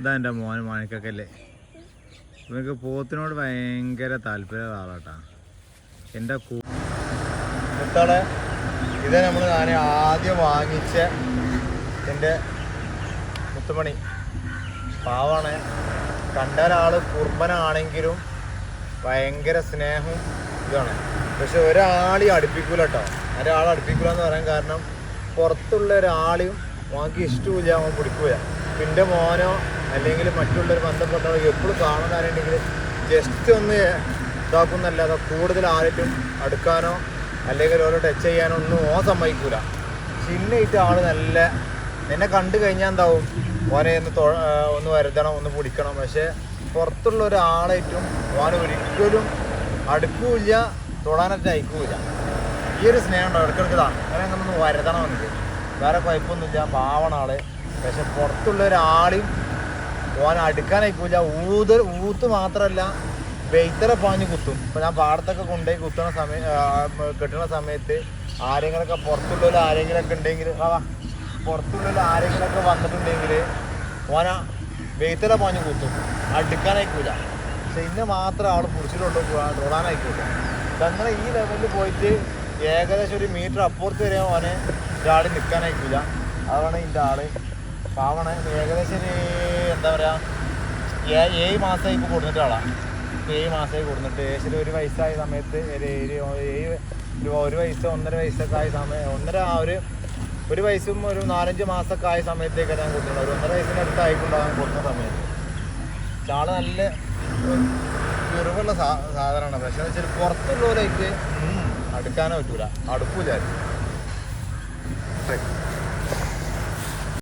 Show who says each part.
Speaker 1: ഇതാ എന്റെ മോൻ മാണിക്കല്ലേ ഇവനക്ക് പോത്തിനോട് ഭയങ്കര താല്പര്യമുള്ള ആളാട്ടാ. എന്റെ മുത്താളെ ഇത് നമ്മൾ ഞാൻ ആദ്യം വാങ്ങിച്ച എന്റെ മുത്തുമണി. പാവാണ്. കണ്ട ഒരാൾ കുർബനാണെങ്കിലും ഭയങ്കര സ്നേഹവും ഇതാണ്. പക്ഷെ ഒരാളി അടുപ്പിക്കൂല കേട്ടോ ഒരാൾ അടുപ്പിക്കൂല എന്ന് പറയാൻ കാരണം പുറത്തുള്ള ഒരാളെയും വാങ്ങി ഇഷ്ടമില്ല അവൻ പിടിക്കൂല. പിന്നെ മോനോ അല്ലെങ്കിൽ മറ്റുള്ളവർ ബന്ധപ്പെട്ടവർ എപ്പോഴും കാണുന്നവരുണ്ടെങ്കിൽ ജസ്റ്റ് ഒന്ന് ഇതാക്കുന്നല്ലാതെ കൂടുതൽ ആരും അടുക്കാനോ അല്ലെങ്കിൽ ഓരോ ടച്ച് ചെയ്യാനോ ഒന്നും ഓ സമ്മതിക്കൂല. ചിന്നയിട്ട് ആൾ നല്ല എന്നെ കണ്ടു കഴിഞ്ഞാൽ എന്താവും? ഓനെ ഒന്ന് ഒന്ന് വരുതണം ഒന്ന് പിടിക്കണം. പക്ഷേ പുറത്തുള്ള ഒരാളായിട്ടും ഓനെ ഒരിക്കലും അടുക്കൂല തൊടാനൊക്കെ അയക്കൂല ഈ ഒരു സ്നേഹം ഉണ്ടാവും ഇടക്കിടക്കതാണ് അങ്ങനെ അങ്ങനെ ഒന്ന് വരുതണം എനിക്ക്. വേറെ കുഴപ്പമൊന്നുമില്ല പാവണ ആൾ. പക്ഷെ പുറത്തുള്ള ഒരാളെയും ഓൻ അടുക്കാനായിക്കൂല ഊത് ഊത്ത് മാത്രമല്ല വെയ്ത്തറ പാഞ്ഞ് കുത്തും. ഇപ്പൊ ഞാൻ പാടത്തൊക്കെ കൊണ്ടുപോയി കുത്തുന്ന സമയം കെട്ടുന്ന സമയത്ത് ആരെങ്കിലൊക്കെ പുറത്തുള്ള ആരെങ്കിലൊക്കെ ഉണ്ടെങ്കിൽ. പുറത്തുള്ള ആരെങ്കിലൊക്കെ വന്നിട്ടുണ്ടെങ്കിൽ ഓന വെയ്ത്തറ പാഞ്ഞ് കുത്തും. അടുക്കാനായിക്കൂല പക്ഷെ ഇന്ന് മാത്രം ആൾ പിടിച്ചിട്ടുള്ളൂ തൊടാനായിക്കൂല അങ്ങനെ ഈ ലെവലിൽ പോയിട്ട് ഏകദേശം ഒരു മീറ്റർ അപ്പുറത്ത് വരെ ഓനെ ഒരാൾ നിൽക്കാനായിക്കൂല അതാണ് ഇതിന്റെ ആൾ. പാവണ ഏകദേശം എന്താ പറയാ ഏ- ഏഴ് മാസമായി ഇപ്പോൾ കൊടുത്തിട്ട് ആളാണ് ഏഴ് മാസമായി കൊടുത്തിട്ട് ഏകദേശം ഒരു വയസ്സായ സമയത്ത് ഒരു ഏഴ് ഒരു വയസ്സ് ഒന്നര വയസ്സൊക്കെ ആയ സമയം ഒന്നര ആ ഒരു ഒരു വയസ്സും ഒരു നാലഞ്ച് മാസമൊക്കെ ആയ സമയത്തേക്ക് ഞാൻ കൊടുത്തിട്ടുണ്ട് ഒരു ഒന്നര വയസ്സിന്റെ അടുത്ത് കൊടുക്കുന്ന സമയത്ത്. പക്ഷെ നല്ല ചെറുവുള്ള സാ സാധനമാണ്. പക്ഷെ വെച്ചാൽ പുറത്തുള്ളവരായിട്ട് അടുക്കാനോ പറ്റൂല. അടുക്കൂല